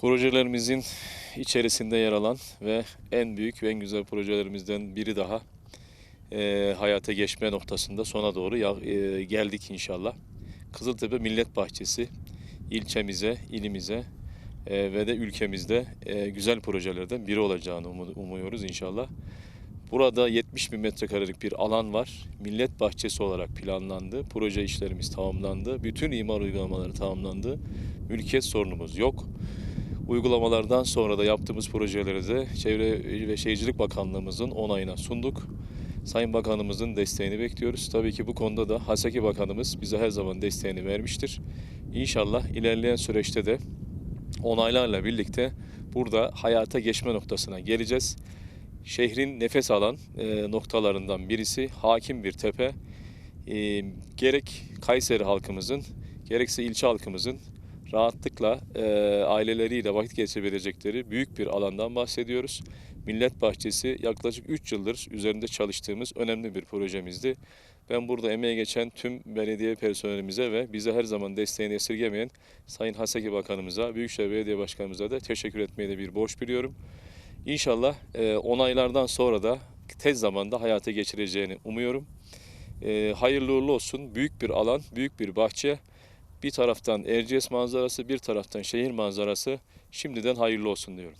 Projelerimizin içerisinde yer alan ve en büyük ve en güzel projelerimizden biri daha e, hayata geçme noktasında sona doğru ya- e, geldik inşallah. Kızıltepe Millet Bahçesi ilçemize, ilimize e, ve de ülkemizde e, güzel projelerden biri olacağını umu- umuyoruz inşallah. Burada 70 bin metrekarelik bir alan var. Millet bahçesi olarak planlandı. Proje işlerimiz tamamlandı. Bütün imar uygulamaları tamamlandı. Mülkiyet sorunumuz yok. Uygulamalardan sonra da yaptığımız projeleri de Çevre ve Şehircilik Bakanlığımızın onayına sunduk. Sayın Bakanımızın desteğini bekliyoruz. Tabii ki bu konuda da Haseki Bakanımız bize her zaman desteğini vermiştir. İnşallah ilerleyen süreçte de onaylarla birlikte burada hayata geçme noktasına geleceğiz. Şehrin nefes alan e, noktalarından birisi hakim bir tepe. E, gerek Kayseri halkımızın gerekse ilçe halkımızın rahatlıkla e, aileleriyle vakit geçirebilecekleri büyük bir alandan bahsediyoruz. Millet Bahçesi yaklaşık 3 yıldır üzerinde çalıştığımız önemli bir projemizdi. Ben burada emeğe geçen tüm belediye personelimize ve bize her zaman desteğini esirgemeyen Sayın Haseki Bakanımıza, Büyükşehir Belediye Başkanımıza da teşekkür etmeyi de bir borç biliyorum. İnşallah e, onaylardan sonra da tez zamanda hayata geçireceğini umuyorum. E, hayırlı uğurlu olsun. Büyük bir alan, büyük bir bahçe. Bir taraftan Erciyes manzarası, bir taraftan şehir manzarası. Şimdiden hayırlı olsun diyorum.